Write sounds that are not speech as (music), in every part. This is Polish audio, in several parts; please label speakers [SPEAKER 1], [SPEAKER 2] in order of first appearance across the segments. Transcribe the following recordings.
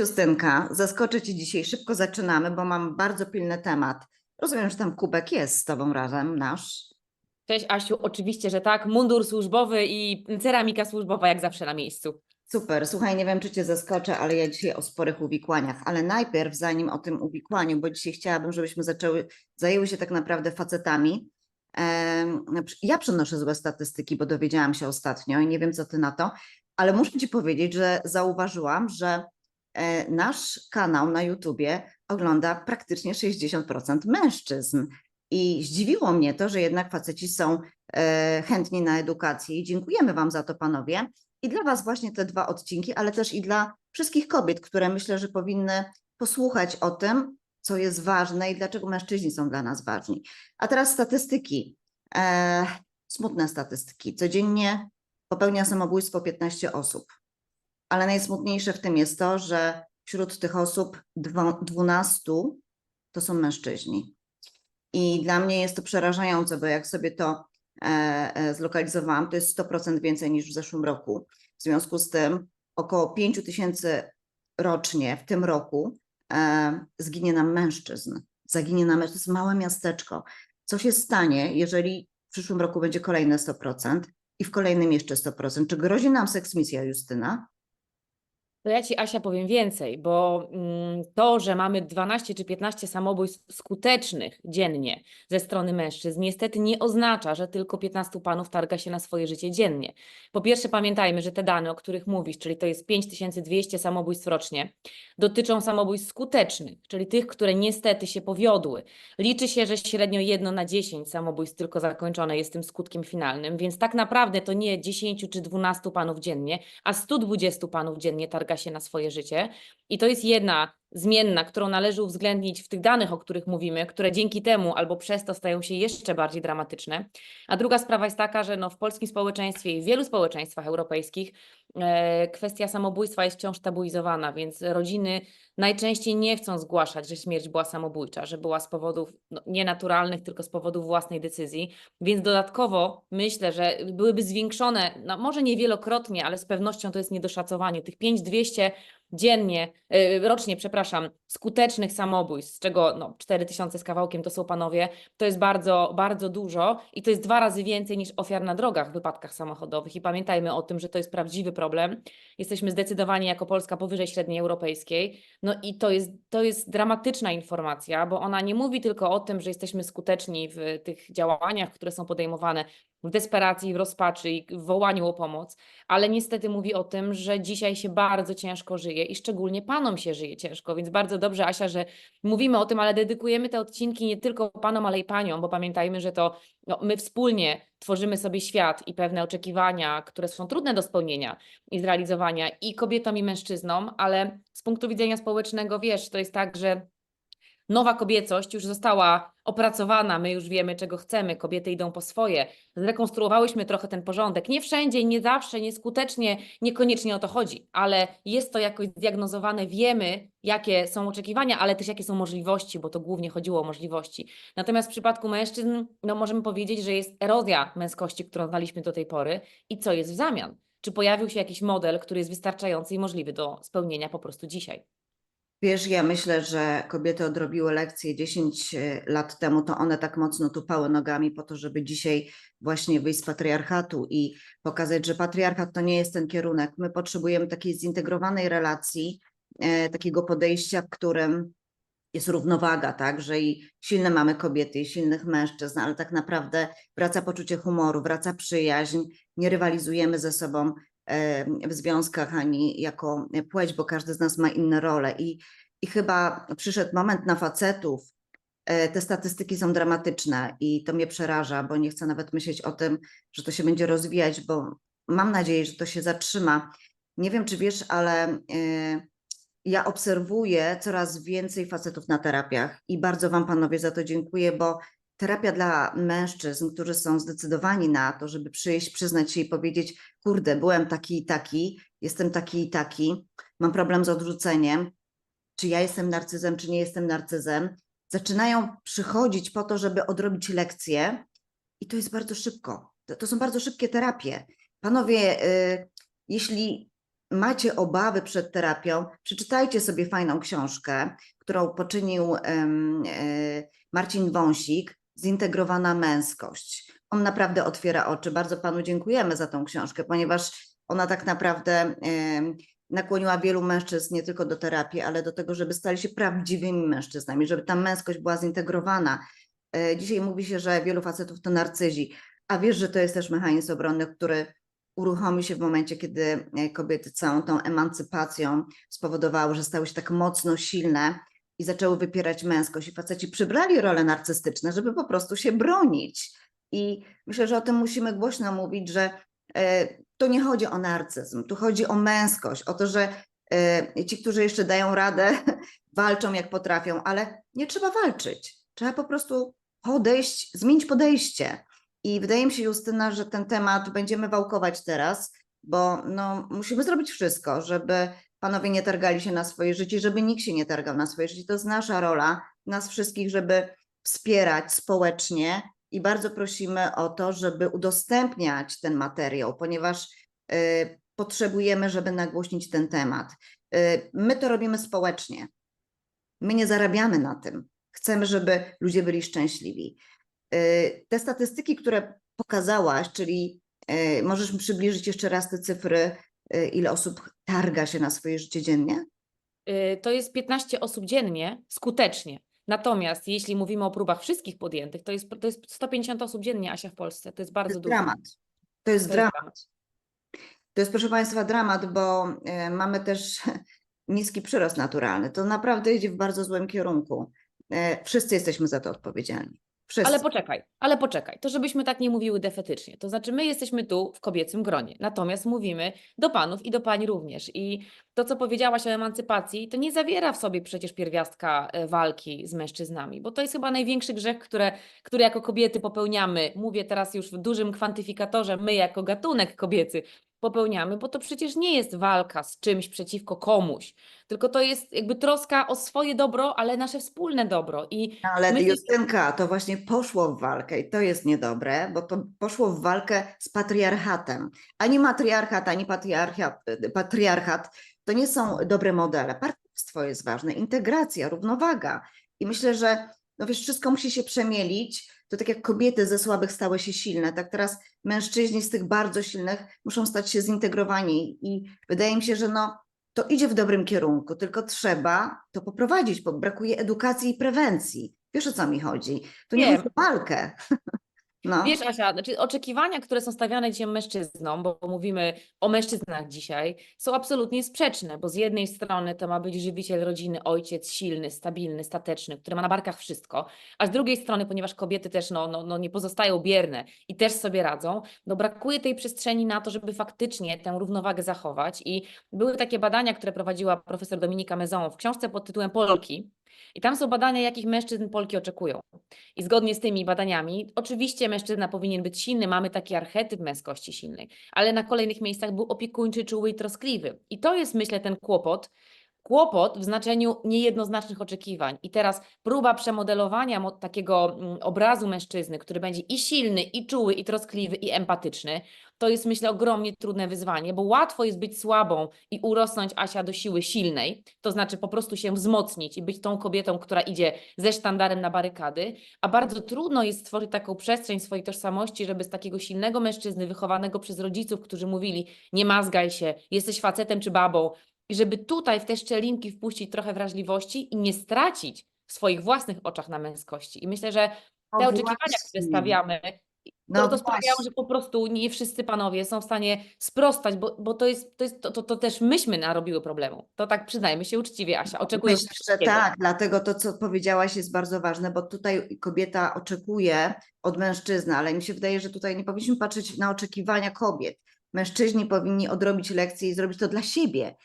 [SPEAKER 1] Justynka, zaskoczę Cię dzisiaj. Szybko zaczynamy, bo mam bardzo pilny temat. Rozumiem, że tam kubek jest z Tobą razem, nasz.
[SPEAKER 2] Cześć Asiu, oczywiście, że tak. Mundur służbowy i ceramika służbowa jak zawsze na miejscu.
[SPEAKER 1] Super. Słuchaj, nie wiem, czy Cię zaskoczę, ale ja dzisiaj o sporych uwikłaniach. Ale najpierw, zanim o tym uwikłaniu, bo dzisiaj chciałabym, żebyśmy zaczęły, zajęły się tak naprawdę facetami. Ja przynoszę złe statystyki, bo dowiedziałam się ostatnio i nie wiem, co Ty na to, ale muszę Ci powiedzieć, że zauważyłam, że nasz kanał na YouTubie ogląda praktycznie 60% mężczyzn. I zdziwiło mnie to, że jednak faceci są e, chętni na edukację i dziękujemy Wam za to, panowie. I dla Was właśnie te dwa odcinki, ale też i dla wszystkich kobiet, które myślę, że powinny posłuchać o tym, co jest ważne i dlaczego mężczyźni są dla nas ważni. A teraz statystyki. E, smutne statystyki. Codziennie popełnia samobójstwo 15 osób. Ale najsmutniejsze w tym jest to, że wśród tych osób dwo- 12 to są mężczyźni. I dla mnie jest to przerażające, bo jak sobie to e, e, zlokalizowałam, to jest 100% więcej niż w zeszłym roku. W związku z tym około 5 tysięcy rocznie w tym roku e, zginie nam mężczyzn. Zaginie nam, to jest małe miasteczko. Co się stanie, jeżeli w przyszłym roku będzie kolejne 100% i w kolejnym jeszcze 100%? Czy grozi nam seksmisja, Justyna?
[SPEAKER 2] To ja Ci, Asia, powiem więcej, bo mm, to, że mamy 12 czy 15 samobójstw skutecznych dziennie ze strony mężczyzn, niestety nie oznacza, że tylko 15 panów targa się na swoje życie dziennie. Po pierwsze, pamiętajmy, że te dane, o których mówisz, czyli to jest 5200 samobójstw rocznie, dotyczą samobójstw skutecznych, czyli tych, które niestety się powiodły. Liczy się, że średnio jedno na 10 samobójstw tylko zakończone jest tym skutkiem finalnym, więc tak naprawdę to nie 10 czy 12 panów dziennie, a 120 panów dziennie targa się na swoje życie. I to jest jedna zmienna, którą należy uwzględnić w tych danych, o których mówimy, które dzięki temu albo przez to stają się jeszcze bardziej dramatyczne. A druga sprawa jest taka, że no w polskim społeczeństwie i w wielu społeczeństwach europejskich e, kwestia samobójstwa jest wciąż tabuizowana, więc rodziny najczęściej nie chcą zgłaszać, że śmierć była samobójcza, że była z powodów no, nienaturalnych, tylko z powodów własnej decyzji. Więc dodatkowo myślę, że byłyby zwiększone, no może nie wielokrotnie, ale z pewnością to jest niedoszacowanie. Tych 5200 dziennie, y, rocznie, przepraszam, skutecznych samobójstw, z czego no, 4000 z kawałkiem to są panowie, to jest bardzo, bardzo dużo i to jest dwa razy więcej niż ofiar na drogach w wypadkach samochodowych. I pamiętajmy o tym, że to jest prawdziwy problem. Jesteśmy zdecydowanie jako Polska powyżej średniej europejskiej. No i to jest, to jest dramatyczna informacja, bo ona nie mówi tylko o tym, że jesteśmy skuteczni w tych działaniach, które są podejmowane w desperacji, w rozpaczy i w wołaniu o pomoc, ale niestety mówi o tym, że dzisiaj się bardzo ciężko żyje i szczególnie panom się żyje ciężko, więc bardzo dobrze, Asia, że mówimy o tym, ale dedykujemy te odcinki nie tylko panom, ale i paniom, bo pamiętajmy, że to no, my wspólnie tworzymy sobie świat i pewne oczekiwania, które są trudne do spełnienia i zrealizowania i kobietom, i mężczyznom, ale z punktu widzenia społecznego, wiesz, to jest tak, że nowa kobiecość już została opracowana, my już wiemy, czego chcemy, kobiety idą po swoje. Zrekonstruowałyśmy trochę ten porządek. Nie wszędzie, nie zawsze, nieskutecznie, niekoniecznie o to chodzi, ale jest to jakoś zdiagnozowane, wiemy, jakie są oczekiwania, ale też jakie są możliwości, bo to głównie chodziło o możliwości. Natomiast w przypadku mężczyzn, no możemy powiedzieć, że jest erozja męskości, którą znaliśmy do tej pory i co jest w zamian? Czy pojawił się jakiś model, który jest wystarczający i możliwy do spełnienia po prostu dzisiaj?
[SPEAKER 1] Wiesz, ja myślę, że kobiety odrobiły lekcję 10 lat temu, to one tak mocno tupały nogami po to, żeby dzisiaj właśnie wyjść z patriarchatu i pokazać, że patriarchat to nie jest ten kierunek. My potrzebujemy takiej zintegrowanej relacji, e, takiego podejścia, w którym jest równowaga, tak, że i silne mamy kobiety, i silnych mężczyzn, ale tak naprawdę wraca poczucie humoru, wraca przyjaźń, nie rywalizujemy ze sobą e, w związkach ani jako płeć, bo każdy z nas ma inne role i, i chyba przyszedł moment na facetów. E, Te statystyki są dramatyczne i to mnie przeraża, bo nie chcę nawet myśleć o tym, że to się będzie rozwijać, bo mam nadzieję, że to się zatrzyma. Nie wiem, czy wiesz, ale e, ja obserwuję coraz więcej facetów na terapiach i bardzo Wam, panowie, za to dziękuję, bo terapia dla mężczyzn, którzy są zdecydowani na to, żeby przyjść, przyznać się i powiedzieć: Kurde, byłem taki i taki, jestem taki i taki, mam problem z odrzuceniem, czy ja jestem narcyzem, czy nie jestem narcyzem. Zaczynają przychodzić po to, żeby odrobić lekcje, i to jest bardzo szybko. To, to są bardzo szybkie terapie. Panowie, y, jeśli macie obawy przed terapią, przeczytajcie sobie fajną książkę, którą poczynił e, Marcin Wąsik, Zintegrowana męskość. On naprawdę otwiera oczy. Bardzo panu dziękujemy za tą książkę, ponieważ ona tak naprawdę nakłoniła wielu mężczyzn nie tylko do terapii, ale do tego, żeby stali się prawdziwymi mężczyznami, żeby ta męskość była zintegrowana. E, Dzisiaj mówi się, że wielu facetów to narcyzi, a wiesz, że to jest też mechanizm obronny, który uruchomi się w momencie, kiedy e, kobiety całą tą emancypacją spowodowały, że stały się tak mocno silne i zaczęły wypierać męskość. I faceci przybrali role narcystyczne, żeby po prostu się bronić. I myślę, że o tym musimy głośno mówić, że e, tu nie chodzi o narcyzm, tu chodzi o męskość, o to, że e, ci, którzy jeszcze dają radę, (laughs) walczą jak potrafią, ale nie trzeba walczyć. Trzeba po prostu podejść, zmienić podejście. I wydaje mi się, Justyna, że ten temat będziemy wałkować teraz, bo no, musimy zrobić wszystko, żeby panowie nie targali się na swoje życie, żeby nikt się nie targał na swoje życie. To jest nasza rola, nas wszystkich, żeby wspierać społecznie i bardzo prosimy o to, żeby udostępniać ten materiał, ponieważ y, potrzebujemy, żeby nagłośnić ten temat. Y, my to robimy społecznie. My nie zarabiamy na tym. Chcemy, żeby ludzie byli szczęśliwi. Y, Te statystyki, które pokazałaś, czyli możesz mi przybliżyć jeszcze raz te cyfry, ile osób targa się na swoje życie dziennie?
[SPEAKER 2] Y, To jest 15 osób dziennie skutecznie. Natomiast jeśli mówimy o próbach wszystkich podjętych, to jest, to jest 150 osób dziennie, Asia, w Polsce. To jest
[SPEAKER 1] To
[SPEAKER 2] bardzo
[SPEAKER 1] jest
[SPEAKER 2] dużo.
[SPEAKER 1] dramat. To jest
[SPEAKER 2] To
[SPEAKER 1] dramat.
[SPEAKER 2] dramat.
[SPEAKER 1] To jest, proszę Państwa, dramat, bo e, mamy też (laughs) niski przyrost naturalny. To naprawdę idzie w bardzo złym kierunku. Wszyscy jesteśmy za to odpowiedzialni. Wszyscy.
[SPEAKER 2] Ale poczekaj, ale poczekaj, to żebyśmy tak nie mówiły defetycznie. To znaczy, my jesteśmy tu w kobiecym gronie, natomiast mówimy do panów i do pań również. I to, co powiedziałaś o emancypacji, to nie zawiera w sobie przecież pierwiastka e, walki z mężczyznami, bo to jest chyba największy grzech, które, który jako kobiety popełniamy. Mówię teraz już w dużym kwantyfikatorze, my jako gatunek kobiecy popełniamy, bo to przecież nie jest walka z czymś przeciwko komuś, tylko to jest jakby troska o swoje dobro, ale nasze wspólne dobro. I
[SPEAKER 1] No, Ale
[SPEAKER 2] my
[SPEAKER 1] Justynka, to właśnie poszło w walkę i to jest niedobre, bo to poszło w walkę z patriarchatem. Ani matriarchat, ani patriarchat, patriarchat to nie są dobre modele. Partnerstwo jest ważne, integracja, równowaga. I myślę, że no wiesz, wszystko musi się przemielić. To tak jak kobiety ze słabych stały się silne, tak teraz mężczyźni z tych bardzo silnych muszą stać się zintegrowani. I wydaje mi się, że no, to idzie w dobrym kierunku, tylko trzeba to poprowadzić, bo brakuje edukacji i prewencji. Wiesz o co mi chodzi? Tu nie chodzi o walkę. (laughs) No.
[SPEAKER 2] Wiesz, Asia, znaczy oczekiwania, które są stawiane dzisiaj mężczyznom, bo mówimy o mężczyznach dzisiaj, są absolutnie sprzeczne, bo z jednej strony to ma być żywiciel rodziny, ojciec silny, stabilny, stateczny, który ma na barkach wszystko, a z drugiej strony, ponieważ kobiety też no, no, no nie pozostają bierne i też sobie radzą, no brakuje tej przestrzeni na to, żeby faktycznie tę równowagę zachować i były takie badania, które prowadziła profesor Dominika Mezon w książce pod tytułem Polki i tam są badania, jakich mężczyzn Polki oczekują. I zgodnie z tymi badaniami, oczywiście mężczyzna powinien być silny, mamy taki archetyp męskości silnej, ale na kolejnych miejscach był opiekuńczy, czuły i troskliwy. I to jest, myślę, ten kłopot. Kłopot w znaczeniu niejednoznacznych oczekiwań. I teraz próba przemodelowania mo- takiego mm, obrazu mężczyzny, który będzie i silny, i czuły, i troskliwy, i empatyczny, to jest, myślę, ogromnie trudne wyzwanie, bo łatwo jest być słabą i urosnąć Asia do siły silnej, to znaczy po prostu się wzmocnić i być tą kobietą, która idzie ze sztandarem na barykady, a bardzo trudno jest stworzyć taką przestrzeń swojej tożsamości, żeby z takiego silnego mężczyzny, wychowanego przez rodziców, którzy mówili: Nie mazgaj się, jesteś facetem czy babą, i żeby tutaj w te szczelinki wpuścić trochę wrażliwości i nie stracić w swoich własnych oczach na męskości. I myślę, że
[SPEAKER 1] O,
[SPEAKER 2] te oczekiwania, które
[SPEAKER 1] właśnie.
[SPEAKER 2] stawiamy,
[SPEAKER 1] No
[SPEAKER 2] to, to
[SPEAKER 1] właśnie.
[SPEAKER 2] że po prostu nie wszyscy panowie są w stanie sprostać, bo, bo to, jest, to, jest, to, to, to też myśmy narobiły problemu. To tak przyznajmy się uczciwie, Asia. Oczekuję
[SPEAKER 1] Myślę, że tak, dlatego to, co powiedziałaś, jest bardzo ważne, bo tutaj kobieta oczekuje od mężczyzny, ale mi się wydaje, że tutaj nie powinniśmy patrzeć na oczekiwania kobiet. Mężczyźni powinni odrobić lekcje i zrobić to dla siebie.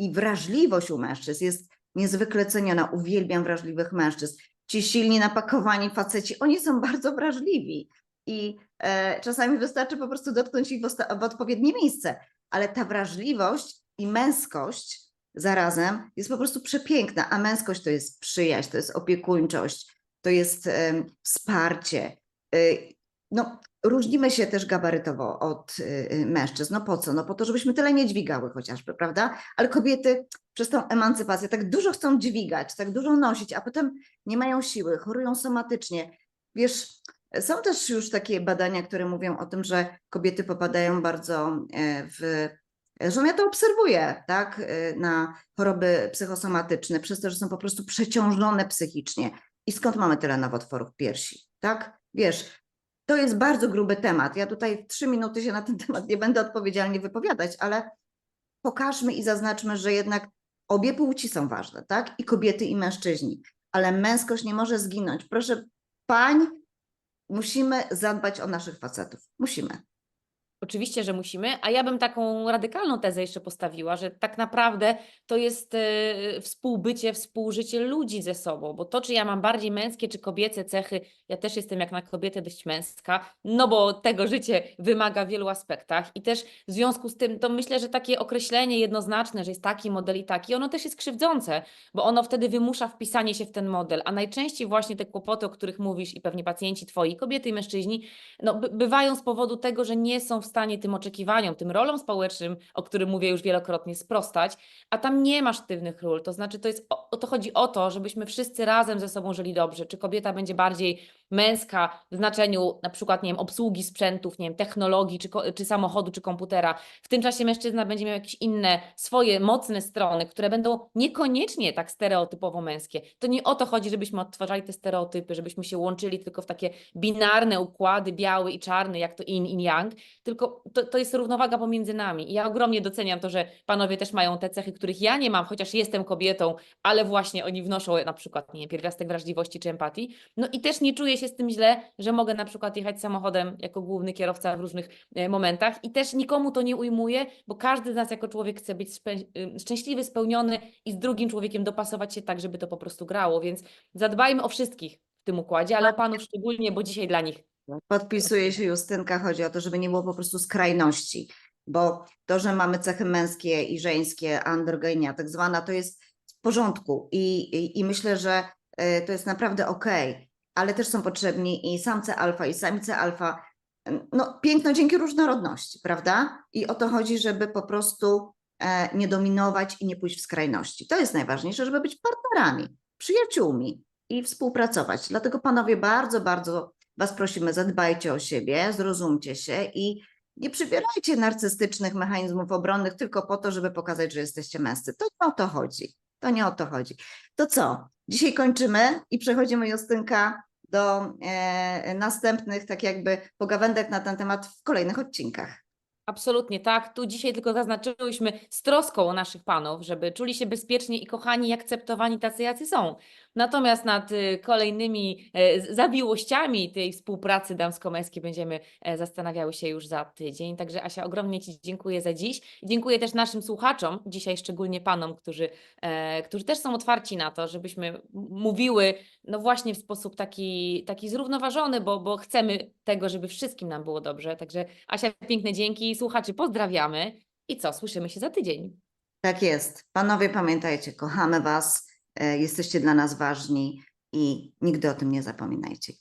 [SPEAKER 1] I wrażliwość u mężczyzn jest niezwykle ceniona. Uwielbiam wrażliwych mężczyzn. Ci silni, napakowani faceci, oni są (laughs) bardzo wrażliwi. I e, czasami wystarczy po prostu dotknąć ich w, w odpowiednie miejsce. Ale ta wrażliwość i męskość zarazem jest po prostu przepiękna, a męskość to jest przyjaźń, to jest opiekuńczość, to jest em, wsparcie. No, różnimy się też gabarytowo od y, y, mężczyzn. No po co? No po to, żebyśmy tyle nie dźwigały chociażby, prawda? Ale kobiety przez tą emancypację tak dużo chcą dźwigać, tak dużo nosić, a potem nie mają siły, chorują somatycznie. Wiesz, są też już takie badania, które mówią o tym, że kobiety popadają bardzo e, w, że ja to obserwuję, tak, e, na choroby psychosomatyczne, przez to, że są po prostu przeciążone psychicznie. I skąd mamy tyle nowotworów piersi, tak? Wiesz, to jest bardzo gruby temat. Ja tutaj trzy minuty się na ten temat nie będę odpowiedzialnie wypowiadać, ale pokażmy i zaznaczmy, że jednak obie płci są ważne, tak? I kobiety, i mężczyźni. Ale męskość nie może zginąć. Proszę pań, musimy zadbać o naszych facetów. Musimy.
[SPEAKER 2] Oczywiście, że musimy, a ja bym taką radykalną tezę jeszcze postawiła, że tak naprawdę to jest e, współbycie, współżycie ludzi ze sobą, bo to, czy ja mam bardziej męskie czy kobiece cechy, ja też jestem jak na kobietę dość męska, no bo tego życie wymaga w wielu aspektach i też w związku z tym, to myślę, że takie określenie jednoznaczne, że jest taki model i taki, ono też jest krzywdzące, bo ono wtedy wymusza wpisanie się w ten model, a najczęściej właśnie te kłopoty, o których mówisz i pewnie pacjenci twoi, kobiety i mężczyźni, no, by, bywają z powodu tego, że nie są w stanie tym oczekiwaniom, tym rolom społecznym, o którym mówię już wielokrotnie, sprostać, a tam nie ma sztywnych ról. To znaczy, to jest o, to chodzi o to, żebyśmy wszyscy razem ze sobą żyli dobrze. Czy kobieta będzie bardziej męska w znaczeniu na przykład, nie wiem, obsługi sprzętów, nie wiem, technologii, czy, czy samochodu, czy komputera. W tym czasie mężczyzna będzie miał jakieś inne swoje mocne strony, które będą niekoniecznie tak stereotypowo męskie. To nie o to chodzi, żebyśmy odtwarzali te stereotypy, żebyśmy się łączyli tylko w takie binarne układy, biały i czarny, jak to yin i yang, tylko to, to jest równowaga pomiędzy nami. I ja ogromnie doceniam to, że panowie też mają te cechy, których ja nie mam, chociaż jestem kobietą, ale właśnie oni wnoszą na przykład, nie pierwiastek wrażliwości czy empatii. No i też nie czuję się z tym źle, że mogę na przykład jechać samochodem jako główny kierowca w różnych e, momentach i też nikomu to nie ujmuje, bo każdy z nas jako człowiek chce być y, szczęśliwy, spełniony i z drugim człowiekiem dopasować się tak, żeby to po prostu grało, więc zadbajmy o wszystkich w tym układzie, ale o panów szczególnie, bo dzisiaj dla nich.
[SPEAKER 1] Podpisuje się Justynka, chodzi o to, żeby nie było po prostu skrajności, bo to, że mamy cechy męskie i żeńskie, androgenia tak zwana, to jest w porządku i, i, i myślę, że y, to jest naprawdę okej, ale też są potrzebni i samce alfa, i samice alfa. No, piękno dzięki różnorodności, prawda? I o to chodzi, żeby po prostu e, nie dominować i nie pójść w skrajności. To jest najważniejsze, żeby być partnerami, przyjaciółmi i współpracować. Dlatego panowie bardzo, bardzo Was prosimy, zadbajcie o siebie, zrozumcie się i nie przybierajcie narcystycznych mechanizmów obronnych tylko po to, żeby pokazać, że jesteście męscy. To nie o to chodzi. To nie o to chodzi. To co? Dzisiaj kończymy i przechodzimy, Justynka, do e, następnych, tak jakby pogawędek na ten temat w kolejnych odcinkach.
[SPEAKER 2] Absolutnie tak. Tu dzisiaj tylko zaznaczyłyśmy z troską o naszych panów, żeby czuli się bezpiecznie i kochani i akceptowani tacy, jacy są. Natomiast nad y, kolejnymi e, zawiłościami tej współpracy damsko-męskiej będziemy e, zastanawiały się już za tydzień. Także Asia, ogromnie Ci dziękuję za dziś. Dziękuję też naszym słuchaczom, dzisiaj szczególnie panom, którzy, e, którzy też są otwarci na to, żebyśmy mówiły no właśnie w sposób taki, taki zrównoważony, bo, bo chcemy tego, żeby wszystkim nam było dobrze. Także Asia, piękne dzięki. Słuchaczy pozdrawiamy. I co, słyszymy się za tydzień.
[SPEAKER 1] Tak jest. Panowie, pamiętajcie, kochamy Was, jesteście dla nas ważni i nigdy o tym nie zapominajcie.